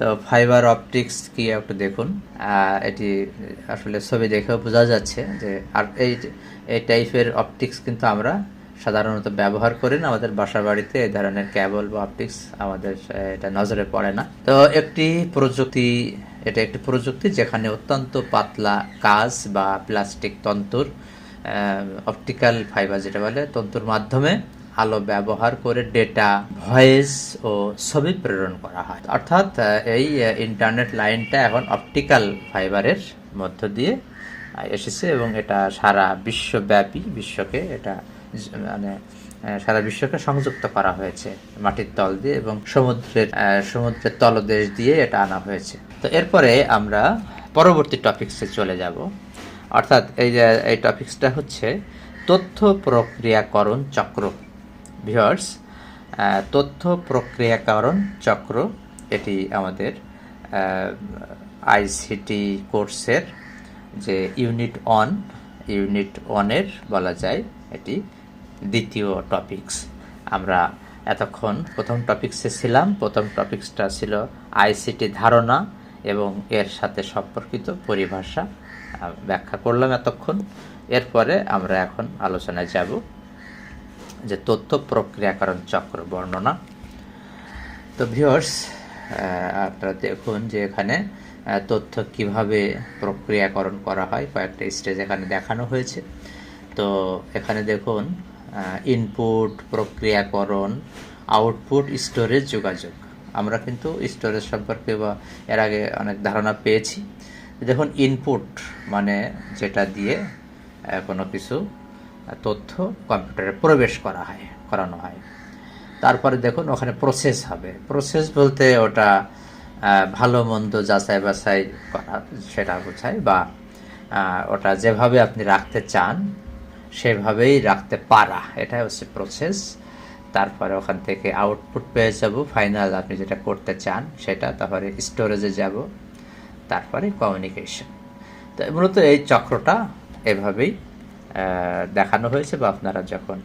তো fibre optics কি একটু দেখুন। এটি আসলে ছবি দেখেও বোঝা যাচ্ছে যে আর এই এই টাইপের অপটিক্স কিন্তু আমরা সাধারণত ব্যবহার করি না। আমাদের বাসা বাড়িতে এই ধরনের কেবল বা অপটিক্স আমাদের, এটা নজরে পড়ে না। তো একটি প্রযুক্তি, এটা একটি প্রযুক্তি যেখানে অত্যন্ত পাতলা কাজ বা প্লাস্টিক তন্তুর অপটিক্যাল ফাইবার যেটা বলে, তন্তুর মাধ্যমে আলো ব্যবহার করে ডেটা ভয়েস ও ছবি প্রেরণ করা হয়। অর্থাৎ এই ইন্টারনেট লাইনটা এখন অপটিক্যাল ফাইবারের মধ্য দিয়ে এসেছে এবং এটা সারা বিশ্বব্যাপী বিশ্বকে এটা মানে সারা বিশ্বকে সংযুক্ত করা হয়েছে মাটির তল দিয়ে এবং সমুদ্রের সমুদ্রের তলদেশ দিয়ে এটা আনা হয়েছে। তো এরপরে আমরা পরবর্তী টপিকসে চলে যাব। অর্থাৎ এই যে, এই টপিক্সটা হচ্ছে তথ্য প্রক্রিয়াকরণ চক্র। ভিউয়ার্স তথ্য প্রক্রিয়াকরণ চক্র, এটি আমাদের আইসিটি কোর্সের যে ইউনিট ওয়ান, ইউনিট ওয়ানের বলা যায়, এটি দ্বিতীয় টপিকস। আমরা এতক্ষণ প্রথম টপিকসে ছিলাম, প্রথম টপিকসটা ছিল আইসিটি ধারণা এবং এর সাথে সম্পর্কিত পরিভাষা ব্যাখ্যা করলাম এতক্ষণ। এরপরে আমরা এখন আলোচনায় যাব। যে তথ্য প্রক্রিয়াকরণ চক্র বর্ণনা। তো ভিওর্স আপনারা দেখুন যে এখানে তথ্য কীভাবে প্রক্রিয়াকরণ করা হয়, কয়েকটা স্টেজ এখানে দেখানো হয়েছে। তো এখানে দেখুন ইনপুট প্রক্রিয়াকরণ আউটপুট স্টোরেজ যোগাযোগ। আমরা কিন্তু স্টোরেজ সম্পর্কে বা এর আগে অনেক ধারণা পেয়েছি। দেখুন ইনপুট মানে যেটা দিয়ে কোনো কিছু তথ্য কম্পিউটারে প্রবেশ করা হয়, করানো হয়। তারপরে দেখুন, ওখানে প্রসেস হবে। প্রসেস বলতে ওটা ভালো, মন্দ যাচাই বাছাই করা, সেটা বোঝায় বা ওটা যেভাবে আপনি রাখতে চান, সেভাবেই রাখতে পারা। এটাই হচ্ছে প্রসেস তারপরে ওখান থেকে আউটপুট পেয়ে যাব। ফাইনাল আপনি যেটা করতে চান, সেটা তারপরে স্টোরেজে যাব। তারপরে কমিউনিকেশন তো মূলত এই চক্রটা এভাবেই দেখানো হয়েছে বা আপনারা যখন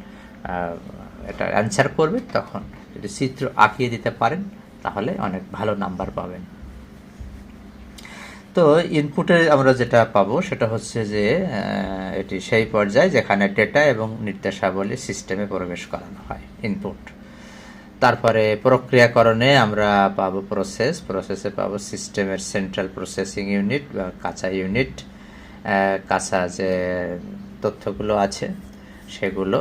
এটা অ্যান্সার করবেন তখন যদি চিত্র আঁকিয়ে দিতে পারেন, তাহলে অনেক ভালো নাম্বার পাবেন। তো ইনপুটে আমরা যেটা পাবো, সেটা হচ্ছে যে এটি সেই পর্যায়ে যেখানে ডেটা এবং নির্দেশাবলী সিস্টেমে প্রবেশ করানো হয় ইনপুট তারপরে প্রক্রিয়াকরণে আমরা পাবো প্রসেস প্রসেসে পাবো সিস্টেমের সেন্ট্রাল প্রসেসিং ইউনিট বা কাঁচা ইউনিট কাঁচা যে তথ্যগুলো আছে, সেগুলো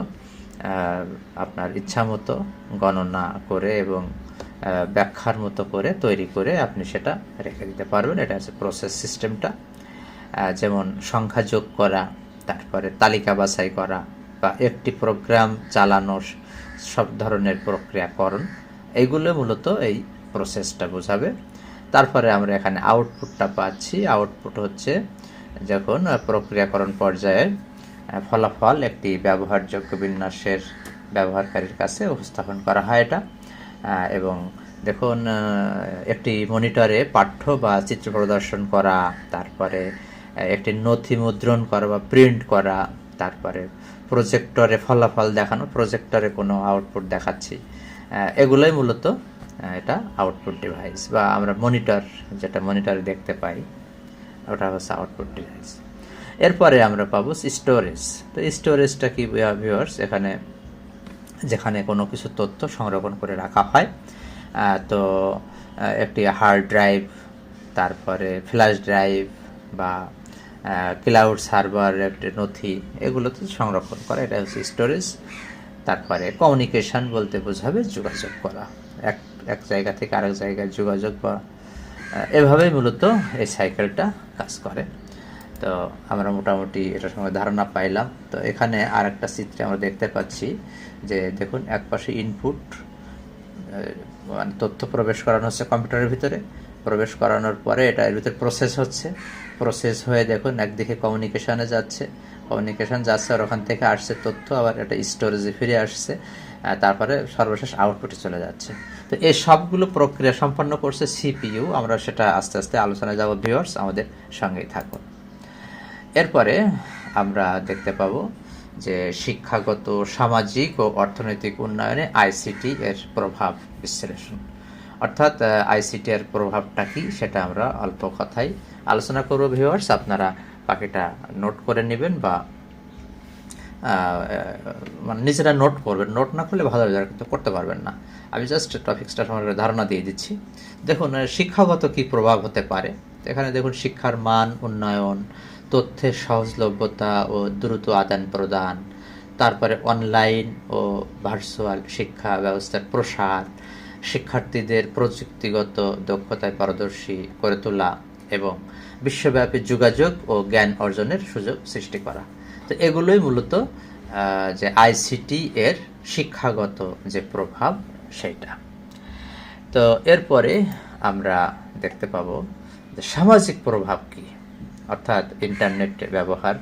আপনার ইচ্ছামতো গণনা করে এবং ব্যাখ্যার মতো করে তৈরি করে আপনি সেটা রেখে দিতে পারবেন। এটা হচ্ছে প্রসেস সিস্টেমটা যেমন সংখ্যা যোগ করা, তারপরে তালিকা বাছাই করা বা একটি প্রোগ্রাম চালানো সব ধরনের প্রক্রিয়াকরণ এইগুলো মূলত এই প্রসেসটা বোঝাবে। তারপরে আমরা এখানে আউটপুটটা পাচ্ছি। আউটপুট হচ্ছে যখন প্রক্রিয়াকরণ পর্যায়ে ফলাফল একটি ব্যবহারযোগ্য বিন্যাসের ব্যবহারকারীর কাছে উপস্থাপন করা হয় এটা। এবং দেখুন একটি মনিটরে পাঠ্য বা চিত্র প্রদর্শন করা, তারপরে একটি নথি মুদ্রণ করা বা প্রিন্ট করা, তারপরে প্রজেক্টরে ফলাফল দেখানো, প্রজেক্টরে কোনো আউটপুট দেখাচ্ছি এগুলোই মূলত এটা আউটপুট ডিভাইস বা আমরা মনিটর, যেটা মনিটরে দেখতে পাই, ওটা হচ্ছে আউটপুট ডিভাইস। এরপরে আমরা পাবো স্টোরেজ তো স্টোরেজটা কি ভিউয়ার্স এখানে, যেখানে কোনো কিছু তথ্য সংরক্ষণ করে রাখা হয়। তো একটি হার্ড ড্রাইভ তারপরে ফ্ল্যাশ ড্রাইভ বা ক্লাউড সার্ভার একটি নথি, এগুলোতে সংরক্ষণ করা। এটা হচ্ছে স্টোরেজ তারপরে কমিউনিকেশন বলতে বোঝাবে যোগাযোগ করা। এক এক জায়গা থেকে আরেক জায়গায় যোগাযোগ বা এভাবেই মূলত এই সাইকেলটা কাজ করে। তো আমরা মোটামুটি এটার সঙ্গে ধারণা পাইলাম। তো এখানে আর একটা চিত্রে আমরা দেখতে পাচ্ছি যে দেখুন, এক পাশে ইনপুট মানে তথ্য প্রবেশ করানো হচ্ছে কম্পিউটারের ভিতরে। প্রবেশ করানোর পরে এটা এর ভিতরে প্রসেস হচ্ছে। প্রসেস হয়ে দেখুন, একদিকে কমিউনিকেশনে যাচ্ছে। কমিউনিকেশন যাচ্ছে, আর ওখান থেকে আসছে তথ্য, আবার এটা স্টোরেজে ফিরে আসছে তারপরে সর্বশেষ আউটপুটে চলে যাচ্ছে। তো এই সবগুলো প্রক্রিয়া সম্পন্ন করছে সিপিইউ আমরা সেটা আস্তে আস্তে আলোচনায় যাব ভিউয়ার্স আমাদের সঙ্গেই থাকুন। এরপরে আমরা দেখতে পাব যে শিক্ষাগত, সামাজিক ও অর্থনৈতিক উন্নয়নে আইসিটি এর প্রভাব বিশ্লেষণ। অর্থাৎ আইসিটি এর প্রভাবটা কি সেটা আমরা অল্প কথায় আলোচনা করব ভিউয়ার্স আপনারা বাকিটা নোট করে নেবেন বা মানে নিজেরা নোট করবেন। নোট না করলে ভালো রেজাল্ট কিন্তু করতে পারবেন না। আমি জাস্ট টপিক্সটা সম্পর্কে ধারণা দিয়ে দিচ্ছি। দেখুন শিক্ষাগত কি প্রভাব হতে পারে? এখানে দেখুন, শিক্ষার মান, উন্নয়ন তথ্যের সহজলভ্যতা ও দ্রুত আদান প্রদান, তারপরে অনলাইন ও ভার্চুয়াল শিক্ষা ব্যবস্থার প্রসার, শিক্ষার্থীদের প্রযুক্তিগত দক্ষতায় পারদর্শী করে তোলা এবং বিশ্বব্যাপী যোগাযোগ ও জ্ঞান অর্জনের সুযোগ সৃষ্টি করা। তো এগুলোই মূলত যে আইসিটি এর শিক্ষাগত যে প্রভাব সেইটা। তো এরপরে আমরা দেখতে পাবো যে সামাজিক প্রভাব কি। অর্থাৎ ইন্টারনেট ব্যবহার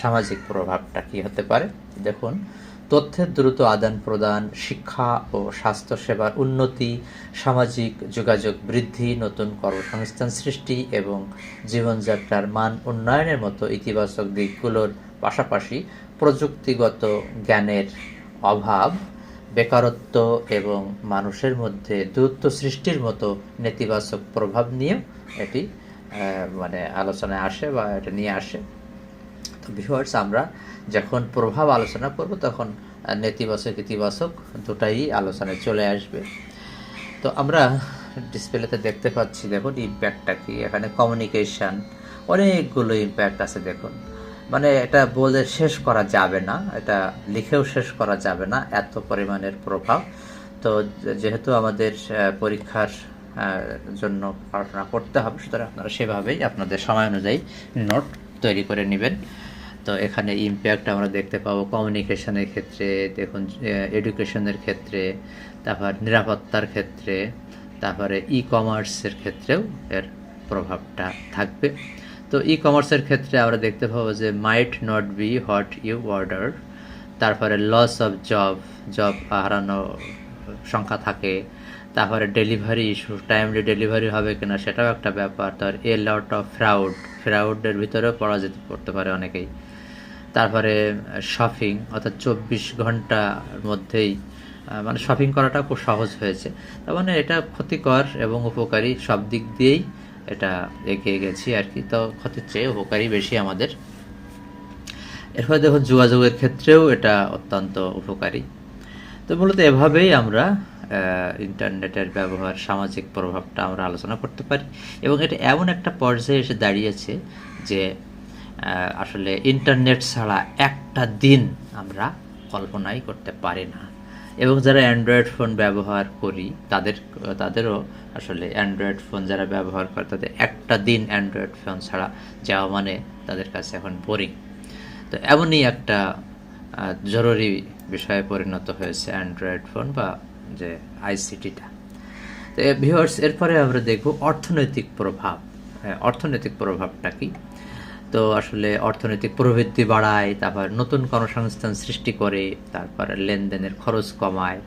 সামাজিক প্রভাবটা কি হতে পারে? দেখুন, তথ্যের দ্রুত আদান প্রদান, শিক্ষা ও স্বাস্থ্যসেবার উন্নতি, সামাজিক যোগাযোগ বৃদ্ধি, নতুন কর্মসংস্থান সৃষ্টি এবং জীবনযাত্রার মান উন্নয়নের মতো ইতিবাচক দিকগুলোর পাশাপাশি প্রযুক্তিগত জ্ঞানের অভাব, বেকারত্ব এবং মানুষের মধ্যে দূরত্ব সৃষ্টির মতো নেতিবাচক প্রভাব নিয়েও এটি মানে আলোচনায় আসে বা এটা নিয়ে আসে। তো ভিউয়ার্স আমরা যখন প্রভাব আলোচনা করব, তখন নেতিবাচক, ইতিবাচক দুটাই আলোচনায় চলে আসবে। তো আমরা ডিসপ্লেতে দেখতে পাচ্ছি, দেখুন ইম্প্যাক্টটা কি, এখানে কমিউনিকেশান অনেকগুলো ইম্প্যাক্ট আছে, দেখুন। মানে এটা বলে শেষ করা যাবে না, এটা লিখেও শেষ করা যাবে না, এত পরিমাণের প্রভাব। তো যেহেতু আমাদের পরীক্ষার জন্য প্রার্থনা করতে হবে। সুতরাং আপনারা সেভাবেই আপনাদের সময় অনুযায়ী নোট তৈরি করে নেবেন। তো এখানে ইম্প্যাক্ট আমরা দেখতে পাবো কমিউনিকেশনের ক্ষেত্রে, দেখুন এডুকেশনের ক্ষেত্রে, তারপর নিরাপত্তার ক্ষেত্রে, তারপরে ই কমার্সের ক্ষেত্রেও এর প্রভাবটা থাকবে। তো ই কমার্সের ক্ষেত্রে আমরা দেখতে পাবো যে might not be what you order তারপরে লস অফ জব জব হারানো সংখ্যা থাকে তারপরে ডেলিভারি ইস্যু টাইমলি ডেলিভারি হবে কিনা সেটাও একটা ব্যাপার। তার এ লট অফ ফ্রাউড ফ্রাউডের ভিতরেও পড়া যেতে পড়তে পারে অনেকেই। তারপরে শপিং অর্থাৎ চব্বিশ ঘণ্টার মধ্যেই মানে শপিং করাটা খুব সহজ হয়েছে। তার মানে এটা ক্ষতিকর এবং উপকারী সব দিক দিয়েই এটা এগিয়ে গেছি আর কি। তো ক্ষতির চেয়ে উপকারী বেশি আমাদের। এরপরে দেখুন, যোগাযোগের ক্ষেত্রেও এটা অত্যন্ত উপকারী। তো মূলত এভাবেই আমরা ইন্টারনেটের ব্যবহার, সামাজিক প্রভাবটা আমরা আলোচনা করতে পারি। এবং এটা এমন একটা পর্যায়ে এসে দাঁড়িয়েছে যে আসলে ইন্টারনেট ছাড়া একটা দিন আমরা কল্পনাই করতে পারি না। এবং যারা অ্যান্ড্রয়েড ফোন ব্যবহার করি, তাদের, তাদেরও আসলে অ্যান্ড্রয়েড ফোন যারা ব্যবহার করে, তাদের একটা দিন অ্যান্ড্রয়েড ফোন ছাড়া যাওয়া মানে তাদের কাছে এখন বোরিং তো এমনই একটা জরুরি বিষয়ে পরিণত হয়েছে অ্যান্ড্রয়েড ফোন বা যে আইসিটিটা তো ভিউয়ার্স এরপরে আমরা দেখব অর্থনৈতিক প্রভাব। হ্যাঁ, অর্থনৈতিক প্রভাবটা কি? তো আসলে অর্থনৈতিক প্রবৃদ্ধি বাড়ায় তারপর নতুন কর্মসংস্থান সৃষ্টি করে তারপরে লেনদেনের খরচ কমায়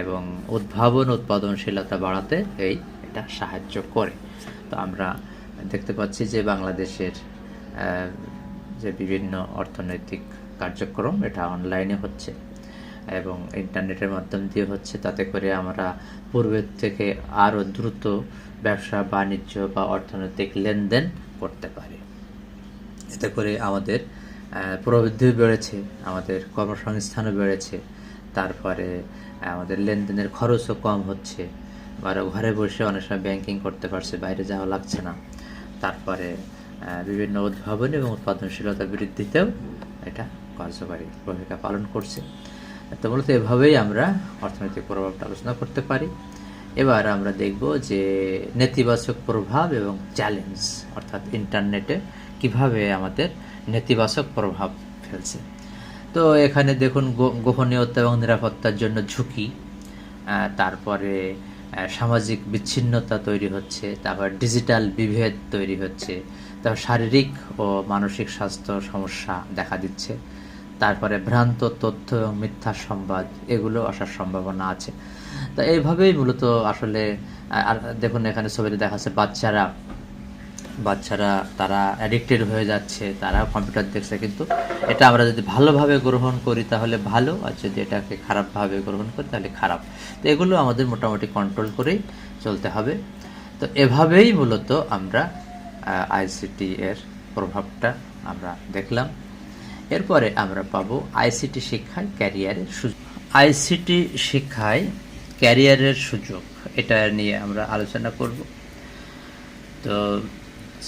এবং উদ্ভাবন উৎপাদনশীলতা বাড়াতে এই এটা সাহায্য করে। তো আমরা দেখতে পাচ্ছি যে বাংলাদেশের যে বিভিন্ন অর্থনৈতিক কার্যক্রম এটা অনলাইনে হচ্ছে। এবং ইন্টারনেটের মাধ্যম দিয়ে হচ্ছে তাতে করে আমরা পূর্বের থেকে আরও দ্রুত ব্যবসা, বাণিজ্য বা অর্থনৈতিক লেনদেন করতে পারি। এতে করে আমাদের প্রবৃদ্ধিও বেড়েছে, আমাদের কর্মসংস্থানও বেড়েছে, তারপরে আমাদের লেনদেনের খরচও কম হচ্ছে। আর ঘরে বসে অনেক সময় ব্যাংকিং করতে পারছে, বাইরে যাওয়া লাগছে না। তারপরে বিভিন্ন উদ্ভাবন এবং উৎপাদনশীলতা বৃদ্ধিতেও এটা কার্যকারী ভূমিকা পালন করছে। তো মূলত এভাবেই আমরা অর্থনৈতিক প্রভাবটা আলোচনা করতে পারি। এবার আমরা দেখব যে নেতিবাচক প্রভাব এবং চ্যালেঞ্জ অর্থাৎ ইন্টারনেটে কীভাবে আমাদের নেতিবাচক প্রভাব ফেলছে। তো এখানে দেখুন গোপনীয়তা এবং নিরাপত্তার জন্য ঝুঁকি তারপরে সামাজিক বিচ্ছিন্নতা তৈরি হচ্ছে, তারপর ডিজিটাল বিভেদ তৈরি হচ্ছে, তারপর শারীরিক ও মানসিক স্বাস্থ্য সমস্যা দেখা দিচ্ছে। তারপরে ভ্রান্ত তথ্য এবং মিথ্যা সংবাদ, এগুলো আসার সম্ভাবনা আছে। তো এইভাবেই মূলত আসলে আর দেখুন এখানে ছবিতে দেখা যাচ্ছে বাচ্চারা বাচ্চারা তারা অ্যাডিক্টেড হয়ে যাচ্ছে তারা কম্পিউটার দেখছে, কিন্তু এটা আমরা যদি ভালোভাবে গ্রহণ করি তাহলে ভালো, আর যদি এটাকে খারাপভাবে গ্রহণ করি তাহলে খারাপ। তো এগুলো আমাদের মোটামুটি কন্ট্রোল করেই চলতে হবে। তো এভাবেই মূলত আমরা আইসিটি এর প্রভাবটা আমরা দেখলাম। এরপরে আমরা পাবো আইসিটি শিক্ষায় ক্যারিয়ারের সুযোগ। আইসিটি শিক্ষায় ক্যারিয়ারের সুযোগ, এটা নিয়ে আমরা আলোচনা করব। তো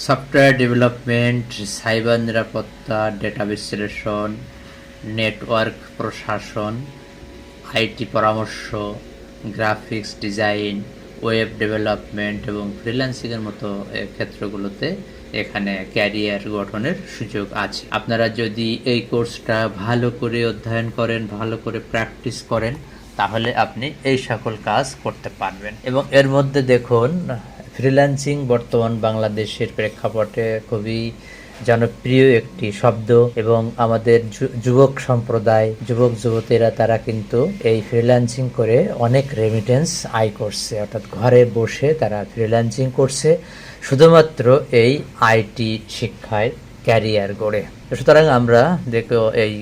সফটওয়্যার ডেভেলপমেন্ট, সাইবার নিরাপত্তা, ডেটা বিশ্লেষণ, নেটওয়ার্ক প্রশাসন, আইটি পরামর্শ, গ্রাফিক্স ডিজাইন, ওয়েব ডেভেলপমেন্ট এবং ফ্রিল্যান্সিংয়ের মতো ক্ষেত্রগুলোতে এখানে ক্যারিয়ার গঠনের সুযোগ আছে। আপনারা যদি এই কোর্সটা ভালো করে অধ্যয়ন করেন, ভালো করে প্র্যাকটিস করেন, তাহলে আপনি এই সকল কাজ করতে পারবেন। এবং এর মধ্যে দেখুন, ফ্রিল্যান্সিং বর্তমান বাংলাদেশের প্রেক্ষাপটে খুবই জনপ্রিয় একটি শব্দ এবং আমাদের যুবক সম্প্রদায়, যুবক, যুবতীরা তারা কিন্তু এই ফ্রিল্যান্সিং করে অনেক রেমিটেন্স আয় করছে। অর্থাৎ ঘরে বসে তারা ফ্রিল্যান্সিং করছে। শুধুমাত্র এই আইটি শিক্ষায় ক্যারিয়ার গড়ে। সুতরাং আমরা দেখো এই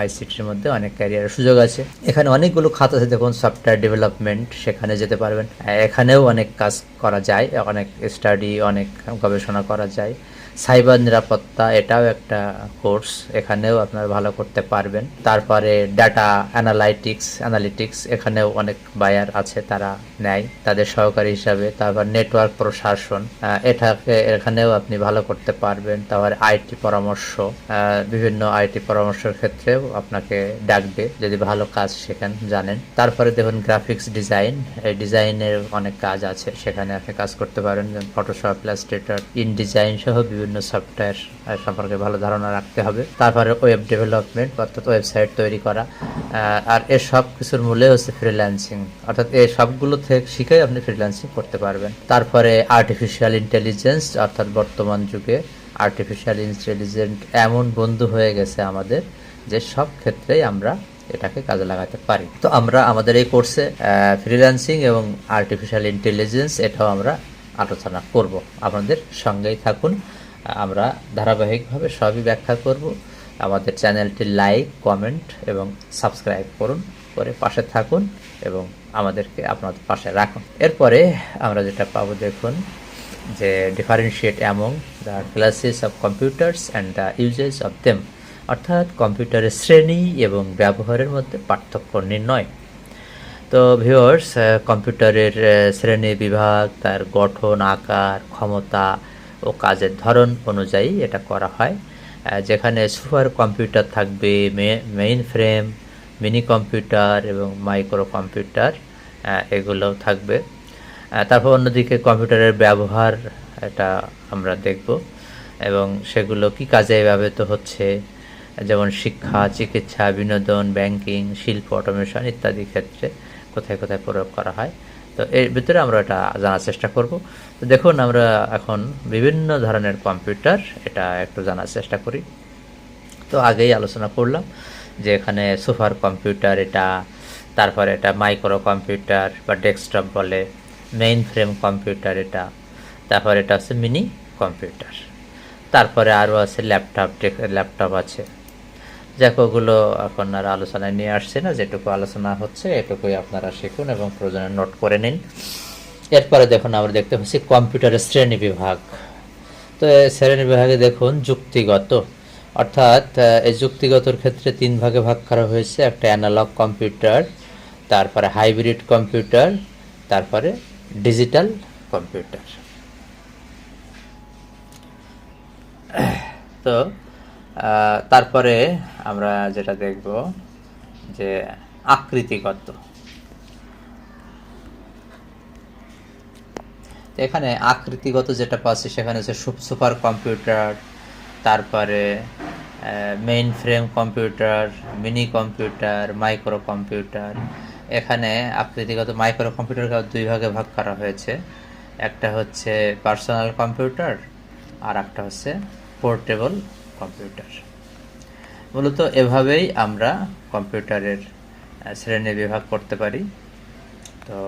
আইসিটির মধ্যে অনেক ক্যারিয়ারের সুযোগ আছে। এখানে অনেকগুলো খাত আছে, দেখুন সফটওয়্যার ডেভেলপমেন্ট সেখানে যেতে পারবেন। এখানেও অনেক কাজ করা যায়, অনেক স্টাডি অনেক গবেষণা করা যায়। সাইবার নিরাপত্তা এটাও একটা কোর্স, এখানেও আপনারা ভালো করতে পারবেন। তারপরে ডাটা অ্যানালাইটিক্স অ্যানালিটিক্স এখানেও অনেক বায়ার আছে, তারা নেয় তাদের সহকারী হিসাবে। তারপর নেটওয়ার্ক প্রশাসন এটাকে এখানেও আপনি ভালো করতে পারবেন। তারপরে আইটি পরামর্শ বিভিন্ন আইটি পরামর্শের ক্ষেত্রেও আপনাকে ডাকবে যদি ভালো কাজ শেখেন, জানেন। তারপরে দেখুন গ্রাফিক্স ডিজাইন এই ডিজাইনের অনেক কাজ আছে, সেখানে আপনি কাজ করতে পারেন। ফটোশপ ইলাস্ট্রেটর ইন ডিজাইন সহ বিভিন্ন সফটওয়্যার সম্পর্কে ভালো ধারণা রাখতে হবে। তারপরে ওয়েব ডেভেলপমেন্ট অর্থাৎ ওয়েবসাইট তৈরি করা। আর এর সব কিছুর মূলে হচ্ছে ফ্রিল্যান্সিং অর্থাৎ এই সবগুলো থেকে শিখে আপনি ফ্রিল্যান্সিং করতে পারবেন। তারপরে আর্টিফিশিয়াল ইন্টেলিজেন্স অর্থাৎ বর্তমান যুগে আর্টিফিশিয়াল ইন্টেলিজেন্ট এমন বন্ধু হয়ে গেছে আমাদের যে সব ক্ষেত্রেই আমরা এটাকে কাজে লাগাতে পারি। তো আমরা আমাদের এই কোর্সে ফ্রিল্যান্সিং এবং আর্টিফিশিয়াল ইন্টেলিজেন্স এটাও আমরা আলোচনা করব। আপনাদের সঙ্গেই থাকুন। আমরা ধারাবাহিকভাবে সবই ব্যাখ্যা করব। আমাদের চ্যানেলটি লাইক, কমেন্ট এবং সাবস্ক্রাইব করুন, করে পাশে থাকুন এবং আমাদেরকে আপনাদের পাশে রাখুন। এরপরে আমরা যেটা পাবো দেখুন যে differentiate among the classes of computers and the uses of them অর্থাৎ কম্পিউটারের শ্রেণি এবং ব্যবহারের মধ্যে পার্থক্য নির্ণয়। তো ভিউয়ার্স কম্পিউটারের শ্রেণি বিভাগ, তার গঠন, আকার, ক্ষমতা ও কাজের ধরন অনুযায়ী এটা করা হয়। যেখানে সুপার কম্পিউটার থাকবে মেইন ফ্রেম, মিনি কম্পিউটার এবং মাইক্রো কম্পিউটার এগুলোও থাকবে। তারপর অন্যদিকে কম্পিউটারের ব্যবহার এটা আমরা দেখব এবং সেগুলো কি কাজে ব্যবহৃত হচ্ছে, যেমন শিক্ষা, চিকিৎসা, বিনোদন, ব্যাংকিং, শিল্প, অটোমেশন ইত্যাদি ক্ষেত্রে কোথায় কোথায় প্রয়োগ করা হয়। তো এর ভিতরে আমরা এটা জানার চেষ্টা করব। তো দেখুন, আমরা এখন বিভিন্ন ধরনের কম্পিউটার এটা একটু জানার চেষ্টা করি। তো আগেই আলোচনা করলাম যে এখানে সুপার কম্পিউটার এটা, তারপরে এটা মাইক্রো কম্পিউটার বা ডেস্কটপ বলে, মেইন ফ্রেম কম্পিউটার এটা, তারপরে এটা হচ্ছে মিনি কম্পিউটার। তারপরে আরও আছে ল্যাপটপ ল্যাপটপ আছে। যাক, ওগুলো আর আলোচনায় নিয়ে আসছে না, যেটুকু আলোচনা হচ্ছে এটুকুই আপনারা শিখুন এবং প্রয়োজনে নোট করে নিন। এরপরে দেখুন, আমরা দেখতে পাচ্ছি কম্পিউটারের শ্রেণি বিভাগ। তো শ্রেণি বিভাগে দেখুন, যুক্তিগত। অর্থাৎ এই যুক্তিগতর ক্ষেত্রে তিন ভাগে ভাগ করা হয়েছে, একটা অ্যানালগ কম্পিউটার, তারপরে হাইব্রিড কম্পিউটার, তারপরে ডিজিটাল কম্পিউটার। তো তারপরে আমরা যেটা দেখব যে আকৃতিগত। এখানে আকৃতিগত যেটা পাচ্ছি সেখানে হচ্ছে সুপার কম্পিউটার, তারপরে mainframe computer, mini computer, micro computer. এখানে আকৃতিগত মাইক্রো কম্পিউটারকে দুই ভাগে ভাগ করা হয়েছে। একটা হচ্ছে পার্সোনাল কম্পিউটার আর একটা হচ্ছে পোর্টেবল কম্পিউটার। মূলত এভাবেই আমরা কম্পিউটারের শ্রেণি বিভাগ করতে পারি। তো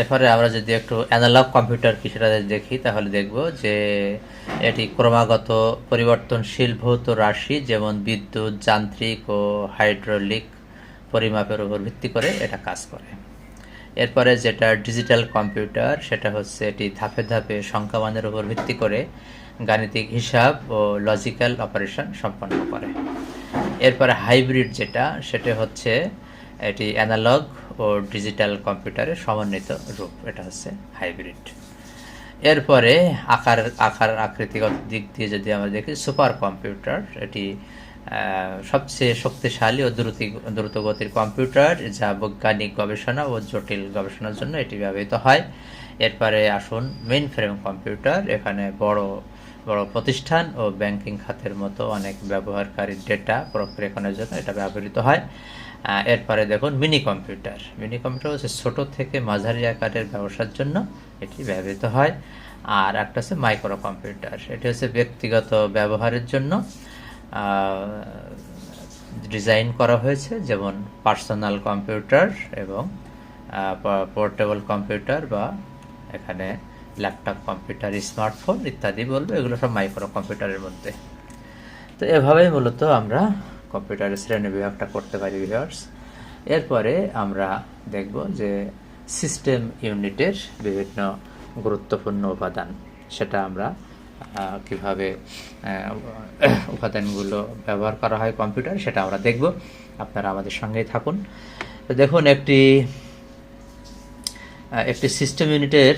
এরপরে আমরা যদি একটু অ্যানালগ কম্পিউটার কি সেটা দেখি, তাহলে দেখব যে এটি ক্রমাগত পরিবর্তনশীল ভৌত রাশি, যেমন বিদ্যুৎ, যান্ত্রিক ও হাইড্রোলিক পরিমাপের উপর ভিত্তি করে এটা কাজ করে। এরপরে যেটা ডিজিটাল কম্পিউটার, সেটা হচ্ছে এটি ধাপে ধাপে সংখ্যামানের উপর ভিত্তি করে গাণিতিক হিসাব ও লজিক্যাল অপারেশন সম্পন্ন করে। এরপরে হাইব্রিড যেটা, সেটা হচ্ছে এটি অ্যানালগ ও ডিজিটাল কম্পিউটারের সমন্বিত রূপ। এটা হচ্ছে হাইব্রিড এরপরে আকার আকার আকৃতিগত দিক দিয়ে যদি আমরা দেখি সুপার কম্পিউটার এটি সবচেয়ে শক্তিশালী ও দ্রুত, দ্রুতগতির কম্পিউটার যা বৈজ্ঞানিক গবেষণা ও জটিল গবেষণার জন্য এটি ব্যবহৃত হয়। এরপরে আসুন মেইন ফ্রেম কম্পিউটার এখানে বড় বড় প্রতিষ্ঠান ও ব্যাংকিং খাতের মতো অনেক ব্যবহারকারীর ডেটা প্রক্রিয়াকরণের জন্য এটা ব্যবহৃত হয়। এরপরে দেখুন মিনি কম্পিউটার মিনি কম্পিউটার হচ্ছে ছোট থেকে মাঝারি আকারের ব্যবসার জন্য এটি ব্যবহৃত হয়। আর একটা হচ্ছে মাইক্রো কম্পিউটার এটি হচ্ছে ব্যক্তিগত ব্যবহারের জন্য ডিজাইন করা হয়েছে, যেমন পার্সোনাল কম্পিউটার এবং পোর্টেবল কম্পিউটার বা এখানে ল্যাপটপ কম্পিউটার স্মার্টফোন ইত্যাদি বলব, এগুলো সব মাইক্রো কম্পিউটারের মধ্যে। তো এভাবেই মূলত আমরা কম্পিউটারের শ্রেণি বিভাগটা করতে পারি ভিউয়ার্স এরপরে আমরা দেখব যে সিস্টেম ইউনিটের বিভিন্ন গুরুত্বপূর্ণ উপাদান, সেটা আমরা কীভাবে উপাদানগুলো ব্যবহার করা হয় কম্পিউটার সেটা আমরা দেখব। আপনারা আমাদের সঙ্গেই থাকুন। দেখুন, একটি একটি সিস্টেম ইউনিটের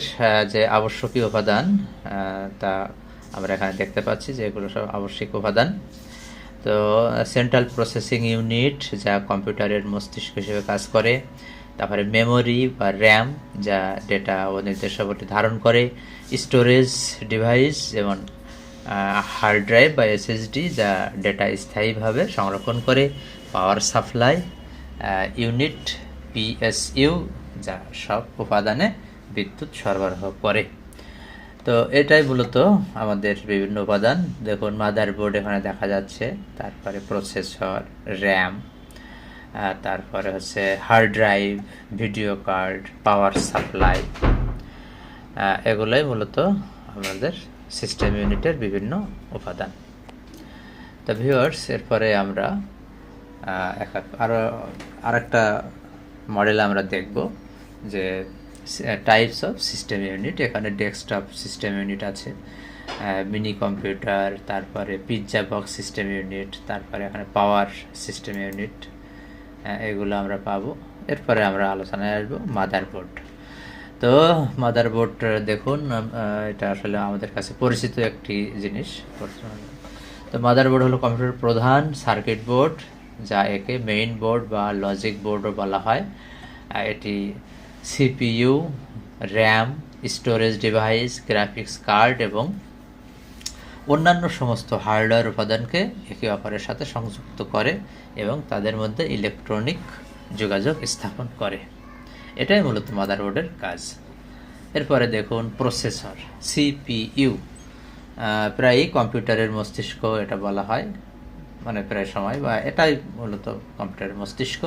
যে আবশ্যকীয় উপাদান তা আমরা এখানে দেখতে পাচ্ছি যে এগুলো সব আবশ্যিক উপাদান। তো সেন্ট্রাল প্রসেসিং ইউনিট যা কম্পিউটারের মস্তিষ্ক হিসেবে কাজ করে, তারপরে মেমোরি বা র্যাম যা ডেটা ও নির্দেশাবলী ধারণ করে স্টোরেজ ডিভাইস যেমন হার্ড ড্রাইভ বা এসএসডি যা ডেটা স্থায়ীভাবে সংরক্ষণ করে পাওয়ার সাপ্লাই ইউনিট পিএসইউ যা সব উপাদানে বিদ্যুৎ সরবরাহ করে। তো এটাই মূলত আমাদের বিভিন্ন উপাদান। দেখুন মাদারবোর্ড এখানে দেখা যাচ্ছে তারপরে প্রসেসর র্যাম তারপরে হচ্ছে hard drive video card power supply এগুলোই মূলত আমাদের সিস্টেম ইউনিটের বিভিন্ন উপাদান। তো ভিউয়ার্স এরপরে আমরা আহ, এক এক- আরও আরেকটা মডেল আমরা দেখব। যে টাইপস অফ সিস্টেম ইউনিট এখানে ডেস্কটপ সিস্টেম ইউনিট আছে মিনি কম্পিউটার তারপরে পিৎজা বক্স সিস্টেম ইউনিট তারপরে এখানে পাওয়ার সিস্টেম ইউনিট এগুলো আমরা পাবো। এরপরে আমরা আলোচনায় আসব মাদারবোর্ড তো মাদারবোর্ড দেখুন এটা আসলে আমাদের কাছে পরিচিত একটি জিনিস তো মাদারবোর্ড হলো কম্পিউটার প্রধান সার্কিট বোর্ড যা একে মেইন বোর্ড বা লজিক বোর্ডও বলা হয়। এটি CPU, RAM, storage device, graphics card এবং অন্যান্য সমস্ত হার্ডওয়্যার উপাদানকে একে অপরের সাথে সংযুক্ত করে এবং তাদের মধ্যে ইলেকট্রনিক যোগাযোগ স্থাপন করে। এটাই মূলত মাদারবোর্ডের কাজ। এরপরে দেখুন প্রসেসর, সিপিইউ। প্রায়ই কম্পিউটারের মস্তিষ্ক এটা বলা হয় মানে প্রায় সময়, বা এটাই মূলত কম্পিউটারের মস্তিষ্ক।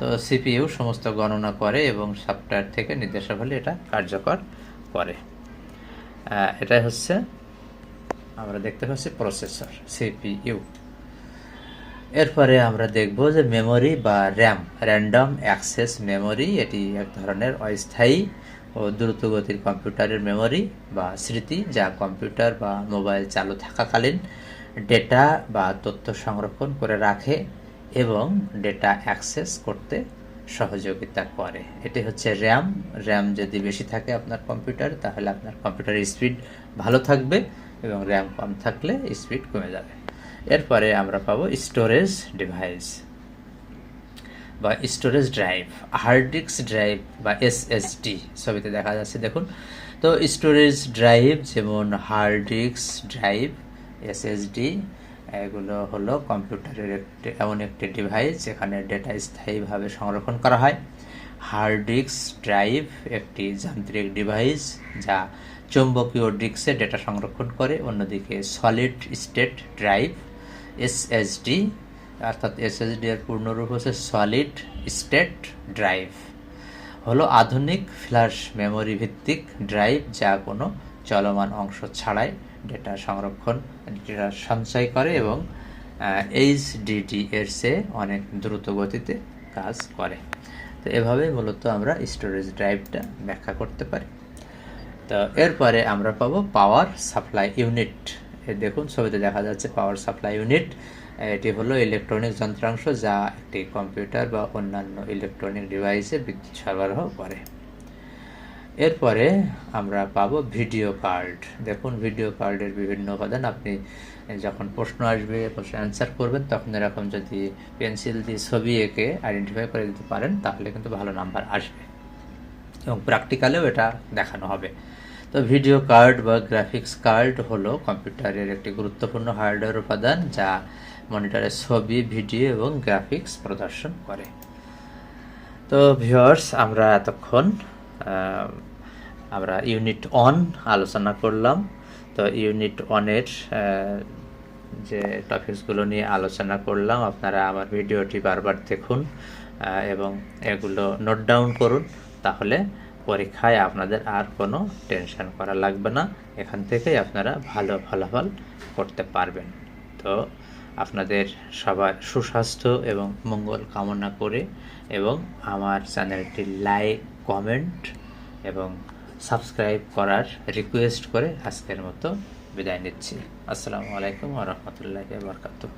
তো সিপিইউ সমস্ত গণনা করে এবং সফটওয়্যার থেকে নির্দেশাবলী এটা কার্যকর করে। এটাই হচ্ছে আমরা দেখতে পাচ্ছি প্রসেসর সিপিইউ এরপরে আমরা দেখব যে মেমোরি বা র্যাম র্যান্ডম অ্যাক্সেস মেমোরি এটি এক ধরনের অস্থায়ী ও দ্রুতগতির কম্পিউটারের মেমোরি বা স্মৃতি যা কম্পিউটার বা মোবাইল চালু থাকাকালীন ডেটা বা তথ্য সংরক্ষণ করে রাখে। এবং ডেটা অ্যাক্সেস করতে সহযোগিতা করে। এটি হচ্ছে র্যাম র্যাম যদি বেশি থাকে আপনার কম্পিউটার তাহলে আপনার কম্পিউটারের স্পিড ভালো থাকবে এবং র্যাম কম থাকলে স্পিড কমে যাবে। এরপরে আমরা পাবো স্টোরেজ ডিভাইস বা storage drive hard disk drive বা এসএসডি ছবিতে দেখা যাচ্ছে, দেখুন। তো স্টোরেজ ড্রাইভ যেমন হার্ড ডিস্ক ড্রাইভ এসএসডি এগুলো হলো কম্পিউটারের একটি, এমন একটি ডিভাইস যেখানে ডেটা স্থায়ীভাবে সংরক্ষণ করা হয়। হার্ড ডিস্ক ড্রাইভ একটি যান্ত্রিক ডিভাইস যা চৌম্বকীয় ডিস্কে ডেটা সংরক্ষণ করে। অন্যদিকে সলিড স্টেট ড্রাইভ এসএসডি অর্থাৎ এসএসডি এর পূর্ণরূপ হচ্ছে সলিড স্টেট ড্রাইভ হলো আধুনিক ফ্ল্যাশ মেমোরি ভিত্তিক ড্রাইভ যা কোনো চলমান অংশ ছাড়াই ডেটা সংরক্ষণ, ডেটা সঞ্চয় করে এবং এইচডিডি এর অনেক দ্রুত গতিতে কাজ করে। তো এভাবে মূলত আমরা স্টোরেজ ড্রাইভটা ব্যাখ্যা করতে পারি। তো এরপরে আমরা পাবো পাওয়ার সাপ্লাই ইউনিট দেখুন, ছবিতে দেখা যাচ্ছে পাওয়ার সাপ্লাই ইউনিট এটি হলো ইলেকট্রনিক যন্ত্রাংশ যা একটি কম্পিউটার বা অন্যান্য ইলেকট্রনিক ডিভাইসে বিদ্যুৎ সরবরাহ করে। এরপরে আমরা পাবো ভিডিও কার্ড দেখুন, ভিডিও কার্ডের বিভিন্ন উপাদান আপনি যখন প্রশ্ন আসবে প্রশ্ন অ্যান্সার করবেন, তখন এরকম যদি পেন্সিল দিয়ে ছবি এঁকে আইডেন্টিফাই করে দিতে পারেন, তাহলে কিন্তু ভালো নাম্বার আসবে। এবং প্র্যাকটিক্যালেও এটা দেখানো হবে। তো ভিডিও কার্ড বা গ্রাফিক্স কার্ড হলো কম্পিউটারের একটি গুরুত্বপূর্ণ হার্ডওয়্যার উপাদান, যা মনিটরের ছবি ভিডিও এবং গ্রাফিক্স প্রদর্শন করে। তো ভিউয়ার্স আমরা এতক্ষণ আমরা ইউনিট অন আলোচনা করলাম। তো ইউনিট অনের যে টপিকসগুলো নিয়ে আলোচনা করলাম, আপনারা আমার ভিডিওটি বারবার দেখুন এবং এগুলো নোট ডাউন করুন, তাহলে পরীক্ষায় আপনাদের আর কোনো টেনশন করা লাগবে না। এখান থেকেই আপনারা ভালো ফলাফল করতে পারবেন। তো আপনাদের সবার সুস্বাস্থ্য এবং মঙ্গল কামনা করে, এবং আমার চ্যানেলটি লাইক কমেন্ট এবং সাবস্ক্রাইব করার রিকোয়েস্ট করে আজকের মতো বিদায় নিচ্ছি। আসসালামু আলাইকুম আ রহমতুল্লাহ বরকাতুহ।